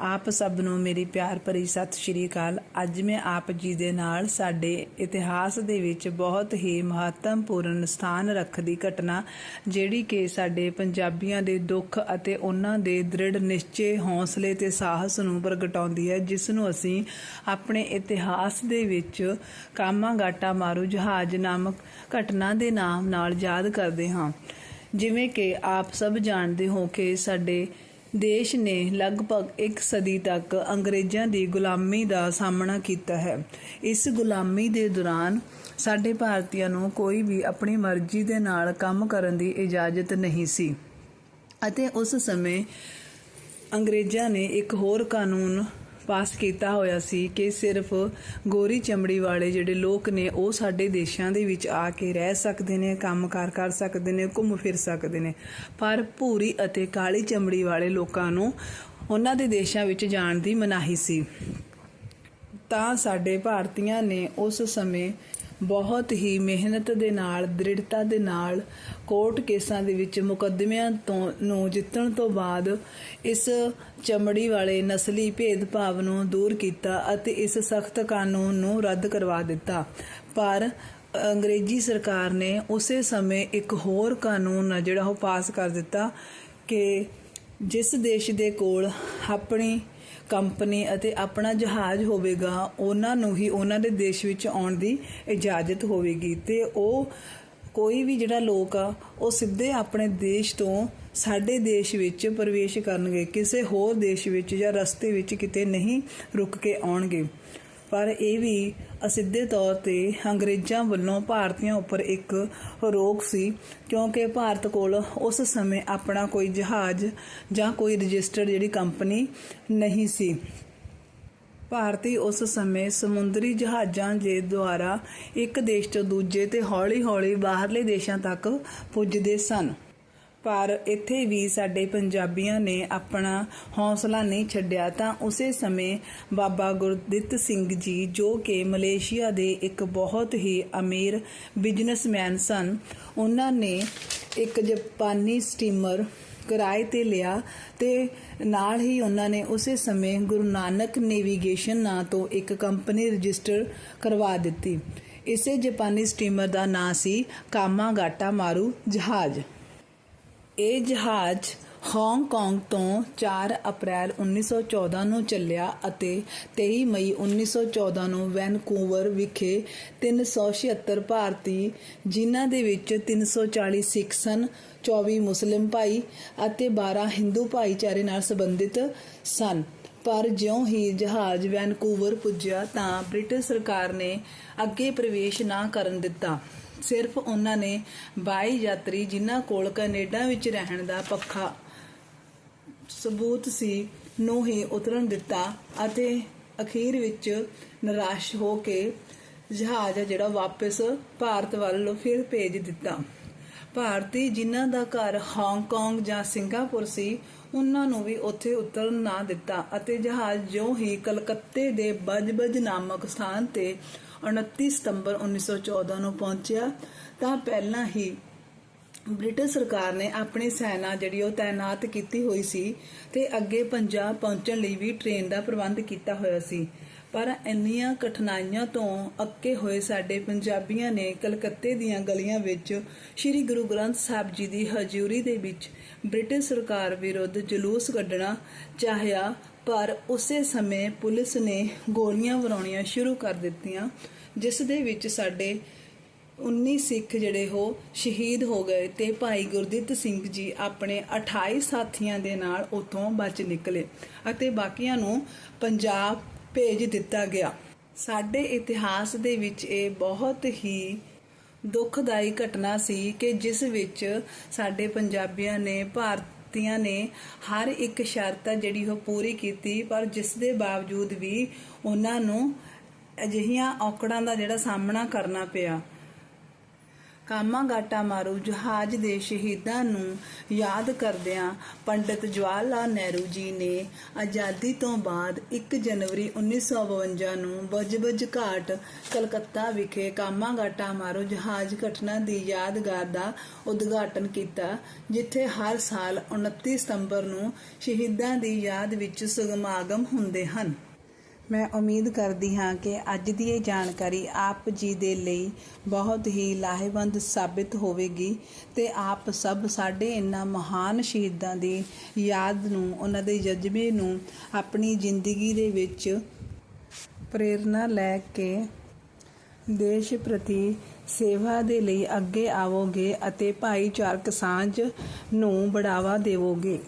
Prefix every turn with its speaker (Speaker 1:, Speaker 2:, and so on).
Speaker 1: ਆਪ ਸਭ ਨੂੰ ਮੇਰੀ ਪਿਆਰ ਭਰੀ ਸਤਿ ਸ਼੍ਰੀ ਅਕਾਲ। ਅੱਜ ਮੈਂ ਆਪ ਜੀ ਦੇ ਨਾਲ ਸਾਡੇ ਇਤਿਹਾਸ ਦੇ ਵਿੱਚ ਬਹੁਤ ਹੀ ਮਹੱਤਵਪੂਰਨ ਸਥਾਨ ਰੱਖਦੀ ਘਟਨਾ, ਜਿਹੜੀ ਕਿ ਸਾਡੇ ਪੰਜਾਬੀਆਂ ਦੇ ਦੁੱਖ ਅਤੇ ਉਹਨਾਂ ਦੇ ਦ੍ਰਿੜ ਨਿਸ਼ਚੇ ਹੌਸਲੇ ਤੇ ਸਾਹਸ ਨੂੰ ਪ੍ਰਗਟਾਉਂਦੀ ਹੈ, ਜਿਸ ਨੂੰ ਅਸੀਂ ਆਪਣੇ ਇਤਿਹਾਸ ਦੇ ਵਿੱਚ ਕਾਮਾਗਾਟਾ ਮਾਰੂ ਜਹਾਜ਼ ਨਾਮਕ ਘਟਨਾ ਦੇ ਨਾਮ ਨਾਲ ਯਾਦ ਕਰਦੇ ਹਾਂ। ਜਿਵੇਂ ਕਿ ਆਪ ਸਭ ਜਾਣਦੇ ਹੋ ਕਿ ਸਾਡੇ ਦੇਸ਼ ਨੇ ਲਗਭਗ ਇੱਕ ਸਦੀ ਤੱਕ ਅੰਗਰੇਜ਼ਾਂ ਦੀ ਗੁਲਾਮੀ ਦਾ ਸਾਹਮਣਾ ਕੀਤਾ ਹੈ। ਇਸ ਗੁਲਾਮੀ ਦੇ ਦੌਰਾਨ ਸਾਡੇ ਭਾਰਤੀਆਂ ਨੂੰ ਕੋਈ ਵੀ ਆਪਣੀ ਮਰਜ਼ੀ ਦੇ ਨਾਲ ਕੰਮ ਕਰਨ ਦੀ ਇਜਾਜ਼ਤ ਨਹੀਂ ਸੀ। ਅਤੇ ਉਸ ਸਮੇਂ ਅੰਗਰੇਜ਼ਾਂ ਨੇ ਇੱਕ ਹੋਰ ਕਾਨੂੰਨ ਪਾਸ ਕੀਤਾ ਹੋਇਆ ਸੀ ਕਿ ਸਿਰਫ ਗੋਰੀ ਚਮੜੀ ਵਾਲੇ ਜਿਹੜੇ ਲੋਕ ਨੇ, ਉਹ ਸਾਡੇ ਦੇਸ਼ਾਂ ਦੇ ਵਿੱਚ ਆ ਕੇ ਰਹਿ ਸਕਦੇ ਨੇ, ਕੰਮਕਾਰ ਕਰ ਸਕਦੇ ਨੇ, ਘੁੰਮ ਫਿਰ ਸਕਦੇ ਨੇ। ਪਰ ਭੂਰੀ ਅਤੇ ਕਾਲੀ ਚਮੜੀ ਵਾਲੇ ਲੋਕਾਂ ਨੂੰ ਉਹਨਾਂ ਦੇ ਦੇਸ਼ਾਂ ਵਿੱਚ ਜਾਣ ਦੀ ਮਨਾਹੀ ਸੀ। ਤਾਂ ਸਾਡੇ ਭਾਰਤੀਆਂ ਨੇ ਉਸ ਸਮੇਂ ਬਹੁਤ ਹੀ ਮਿਹਨਤ ਦੇ ਨਾਲ, ਦ੍ਰਿੜਤਾ ਦੇ ਨਾਲ ਕੋਰਟ ਕੇਸਾਂ ਦੇ ਵਿੱਚ ਮੁਕੱਦਮਿਆਂ ਤੋਂ, ਨੂੰ ਜਿੱਤਣ ਤੋਂ ਬਾਅਦ ਇਸ ਚਮੜੀ ਵਾਲੇ ਨਸਲੀ ਭੇਦਭਾਵ ਨੂੰ ਦੂਰ ਕੀਤਾ ਅਤੇ ਇਸ ਸਖਤ ਕਾਨੂੰਨ ਨੂੰ ਰੱਦ ਕਰਵਾ ਦਿੱਤਾ। ਪਰ ਅੰਗਰੇਜ਼ੀ ਸਰਕਾਰ ਨੇ ਉਸੇ ਸਮੇਂ ਇੱਕ ਹੋਰ ਕਾਨੂੰਨ ਆ ਜਿਹੜਾ ਉਹ ਪਾਸ ਕਰ ਦਿੱਤਾ ਕਿ ਜਿਸ ਦੇਸ਼ ਦੇ ਕੋਲ ਆਪਣੀ ਕੰਪਨੀ ਅਤੇ ਆਪਣਾ ਜਹਾਜ਼ ਹੋਵੇਗਾ, ਉਹਨਾਂ ਨੂੰ ਹੀ ਉਹਨਾਂ ਦੇ ਦੇਸ਼ ਵਿੱਚ ਆਉਣ ਦੀ ਇਜਾਜ਼ਤ ਹੋਵੇਗੀ। ਤੇ ਉਹ ਕੋਈ ਵੀ ਜਿਹੜਾ ਲੋਕ ਆ, ਉਹ ਸਿੱਧੇ ਆਪਣੇ ਦੇਸ਼ ਤੋਂ ਸਾਡੇ ਦੇਸ਼ ਵਿੱਚ ਪ੍ਰਵੇਸ਼ ਕਰਨਗੇ, ਕਿਸੇ ਹੋਰ ਦੇਸ਼ ਵਿੱਚ ਜਾਂ ਰਸਤੇ ਵਿੱਚ ਕਿਤੇ ਨਹੀਂ ਰੁਕ ਕੇ ਆਉਣਗੇ। ਪਰ ਇਹ ਵੀ ਅਸਿੱਧੇ ਤੌਰ ਤੇ ਅੰਗਰੇਜ਼ਾਂ ਵੱਲੋਂ ਭਾਰਤੀਆਂ ਉੱਪਰ ਇੱਕ ਰੋਕ ਸੀ, ਕਿਉਂਕਿ ਭਾਰਤ ਕੋਲ ਉਸ ਸਮੇਂ ਆਪਣਾ ਕੋਈ ਜਹਾਜ਼ ਜਾਂ ਕੋਈ ਰਜਿਸਟਰਡ ਜਿਹੜੀ ਕੰਪਨੀ ਨਹੀਂ ਸੀ। ਭਾਰਤੀ ਉਸ ਸਮੇਂ ਸਮੁੰਦਰੀ ਜਹਾਜ਼ਾਂ ਦੇ ਦੁਆਰਾ ਇੱਕ ਦੇਸ਼ ਤੋਂ ਦੂਜੇ ਤੇ ਹੌਲੀ-ਹੌਲੀ ਬਾਹਰਲੇ ਦੇਸ਼ਾਂ ਤੱਕ ਪੁੱਜਦੇ ਸਨ। ਪਰ ਇੱਥੇ ਵੀ ਸਾਡੇ ਪੰਜਾਬੀਆਂ ਨੇ ਆਪਣਾ ਹੌਸਲਾ ਨਹੀਂ ਛੱਡਿਆ ਤਾਂ ਉਸੇ ਸਮੇਂ ਬਾਬਾ ਗੁਰਦਿੱਤ ਸਿੰਘ ਜੀ, ਜੋ ਕਿ ਮਲੇਸ਼ੀਆ ਦੇ ਇੱਕ ਬਹੁਤ ਹੀ ਅਮੀਰ ਬਿਜ਼ਨਸਮੈਨ ਸਨ, ਉਹਨਾਂ ਨੇ ਇੱਕ ਜਾਪਾਨੀ ਸਟੀਮਰ ਕਿਰਾਏ ਤੇ ਲਿਆ ਤੇ ਨਾਲ ਹੀ ਉਹਨਾਂ ਨੇ ਉਸੇ ਸਮੇਂ ਗੁਰੂ ਨਾਨਕ ਨੇਵੀਗੇਸ਼ਨ ਨਾਂ ਤੋਂ ਇੱਕ ਕੰਪਨੀ ਰਜਿਸਟਰ ਕਰਵਾ ਦਿੱਤੀ। ਇਸੇ ਜਾਪਾਨੀ ਸਟੀਮਰ ਦਾ ਨਾਂ ਸੀ ਕਾਮਾਗਾਟਾ ਮਾਰੂ ਜਹਾਜ਼। ਇਹ ਜਹਾਜ਼ ਹਾਂਗਕਾਂਗ ਤੋਂ 4 ਅਪ੍ਰੈਲ 1914 ਨੂੰ ਚੱਲਿਆ ਅਤੇ 23 ਮਈ 1914 ਨੂੰ ਵੈਨਕੂਵਰ ਵਿਖੇ 376 ਭਾਰਤੀ, ਜਿਨ੍ਹਾਂ ਦੇ ਵਿੱਚ 340 ਸਿੱਖ ਸਨ 24 ਮੁਸਲਿਮ ਭਾਈ ਅਤੇ 12 ਹਿੰਦੂ ਭਾਈਚਾਰੇ ਨਾਲ ਸੰਬੰਧਿਤ ਸਨ। ਪਰ ਜਿਉਂ ਹੀ ਜਹਾਜ਼ ਵੈਨਕੂਵਰ ਪੁੱਜਿਆ ਤਾਂ ਬ੍ਰਿਟਿਸ਼ ਸਰਕਾਰ ਨੇ ਅੱਗੇ ਪ੍ਰਵੇਸ਼ ਨਾ ਕਰਨ ਦਿੱਤਾ। ਸਿਰਫ ਉਹਨਾਂ ਨੇ 22 ਯਾਤਰੀ ਜਿਨ੍ਹਾਂ ਕੋਲ ਕੈਨੇਡਾ ਵਿੱਚ ਰਹਿਣ ਦਾ ਪੱਖਾ ਸਬੂਤ ਸੀ, ਨੂੰ ਹੀ ਉਤਰਨ ਦਿੱਤਾ ਅਤੇ ਅਖੀਰ ਵਿੱਚ ਨਿਰਾਸ਼ ਹੋ ਕੇ ਜਹਾਜ਼ ਆ ਜਿਹੜਾ ਵਾਪਸ ਭਾਰਤ ਵੱਲ ਫਿਰ ਭੇਜ ਦਿੱਤਾ। ਭਾਰਤੀ ਜਿਨ੍ਹਾਂ ਦਾ ਘਰ ਹਾਂਗਕਾਂਗ ਜਾਂ ਸਿੰਗਾਪੁਰ ਸੀ, ਉਹਨਾਂ ਨੂੰ ਵੀ ਉੱਥੇ ਉਤਰਨ ਨਾ ਦਿੱਤਾ ਅਤੇ ਜਹਾਜ਼ ਜਿਉਂ ਹੀ ਕਲਕੱਤੇ ਦੇ ਬਜਬਜ ਨਾਮਕ ਸਥਾਨ ਤੇ 29 ਸਤੰਬਰ 1914 ਨੂੰ ਪਹੁੰਚਿਆ, ਤਾਂ ਪਹਿਲਾਂ ਹੀ ਬ੍ਰਿਟਿਸ਼ ਸਰਕਾਰ ਨੇ ਆਪਣੀ ਸੈਨਾ ਜਿਹੜੀ ਉਹ ਤਾਇਨਾਤ ਕੀਤੀ ਹੋਈ ਸੀ ਤੇ ਅੱਗੇ ਪੰਜਾਬ ਪਹੁੰਚਣ ਲਈ ਵੀ ਟ੍ਰੇਨ ਦਾ ਪ੍ਰਬੰਧ ਕੀਤਾ ਹੋਇਆ ਸੀ। ਪਰ ਇੰਨੀਆਂ ਕਠਿਨਾਈਆਂ ਤੋਂ ਅੱਕੇ ਹੋਏ ਸਾਡੇ ਪੰਜਾਬੀਆਂ ਨੇ ਕਲਕੱਤੇ ਦੀਆਂ ਗਲੀਆਂ ਵਿੱਚ ਸ੍ਰੀ ਗੁਰੂ ਗ੍ਰੰਥ ਸਾਹਿਬ ਜੀ ਦੀ ਹਜ਼ੂਰੀ ਦੇ ਵਿੱਚ ਬ੍ਰਿਟਿਸ਼ ਸਰਕਾਰ ਵਿਰੁੱਧ ਜਲੂਸ ਕੱਢਣਾ ਚਾਹਿਆ ਪਰ ਉਸੇ ਸਮੇਂ ਪੁਲਿਸ ਨੇ ਗੋਲੀਆਂ ਵਰਾਉਣੀਆਂ ਸ਼ੁਰੂ ਕਰ ਦਿੱਤੀਆਂ, ਜਿਸ ਦੇ ਵਿੱਚ ਸਾਡੇ 19 ਸਿੱਖ ਜਿਹੜੇ ਉਹ ਸ਼ਹੀਦ ਹੋ ਗਏ ਤੇ ਭਾਈ ਗੁਰਦਿੱਤ ਸਿੰਘ ਜੀ ਆਪਣੇ 28 ਸਾਥੀਆਂ ਦੇ ਨਾਲ ਉੱਥੋਂ ਬਚ ਨਿਕਲੇ ਅਤੇ ਬਾਕੀਆਂ ਨੂੰ ਪੰਜਾਬ ਭੇਜ ਦਿੱਤਾ ਗਿਆ। ਸਾਡੇ ਇਤਿਹਾਸ ਦੇ ਵਿੱਚ ਇਹ ਬਹੁਤ ਹੀ ਦੁਖਦਾਈ ਘਟਨਾ ਸੀ ਕਿ ਜਿਸ ਵਿੱਚ ਸਾਡੇ ਪੰਜਾਬੀਆਂ ਨੇ ਭਾਰਤ ਭਾਰਤੀਆਂ ਨੇ ਹਰ ਇੱਕ ਸ਼ਰਤ ਜਿਹੜੀ ਉਹ ਪੂਰੀ ਕੀਤੀ, ਪਰ ਜਿਸ ਦੇ ਬਾਵਜੂਦ ਵੀ ਉਹਨਾਂ ਨੂੰ ਅਜਿਹੀਆਂ ਔਕੜਾਂ ਦਾ ਜਿਹੜਾ ਸਾਹਮਣਾ ਕਰਨਾ ਪਿਆ ਕਾਮਾਗਾਟਾ ਮਾਰੂ ਜਹਾਜ਼ ਦੇ ਸ਼ਹੀਦਾਂ ਨੂੰ ਯਾਦ ਕਰਦਿਆਂ ਪੰਡਿਤ ਜਵਾਹਰ ਲਾਲ ਨਹਿਰੂ ਜੀ ਨੇ ਆਜ਼ਾਦੀ ਤੋਂ ਬਾਅਦ 1 ਜਨਵਰੀ 1952 ਨੂੰ ਬਜਬਜ ਘਾਟ ਕਲਕੱਤਾ ਵਿਖੇ ਕਾਮਾਗਾਟਾ ਮਾਰੂ ਜਹਾਜ਼ ਘਟਨਾ ਦੀ ਯਾਦਗਾਰ ਦਾ ਉਦਘਾਟਨ ਕੀਤਾ, ਜਿੱਥੇ ਹਰ ਸਾਲ 29 ਸਤੰਬਰ ਨੂੰ ਸ਼ਹੀਦਾਂ ਦੀ ਯਾਦ ਵਿੱਚ ਸਮਾਗਮ ਹੁੰਦੇ ਹਨ। ਮੈਂ ਉਮੀਦ ਕਰਦੀ ਹਾਂ ਕਿ ਅੱਜ ਦੀ ਇਹ ਜਾਣਕਾਰੀ ਆਪ ਜੀ ਦੇ ਲਈ ਬਹੁਤ ਹੀ ਲਾਹੇਵੰਦ ਸਾਬਿਤ ਹੋਵੇਗੀ ਤੇ ਆਪ ਸਭ ਸਾਡੇ ਇਹਨਾਂ ਮਹਾਨ ਸ਼ਹੀਦਾਂ ਦੀ ਯਾਦ ਨੂੰ ਉਹਨਾਂ ਦੇ ਜਜ਼ਬੇ ਨੂੰ ਆਪਣੀ ਜ਼ਿੰਦਗੀ ਦੇ ਵਿੱਚ ਪ੍ਰੇਰਣਾ ਲੈ ਕੇ ਦੇਸ਼ ਪ੍ਰਤੀ ਸੇਵਾ ਦੇ ਲਈ ਅੱਗੇ ਆਵੋਗੇ ਅਤੇ ਭਾਈਚਾਰਕ ਸਾਂਝ ਨੂੰ ਬੜਾਵਾ ਦੇਵੋਗੇ।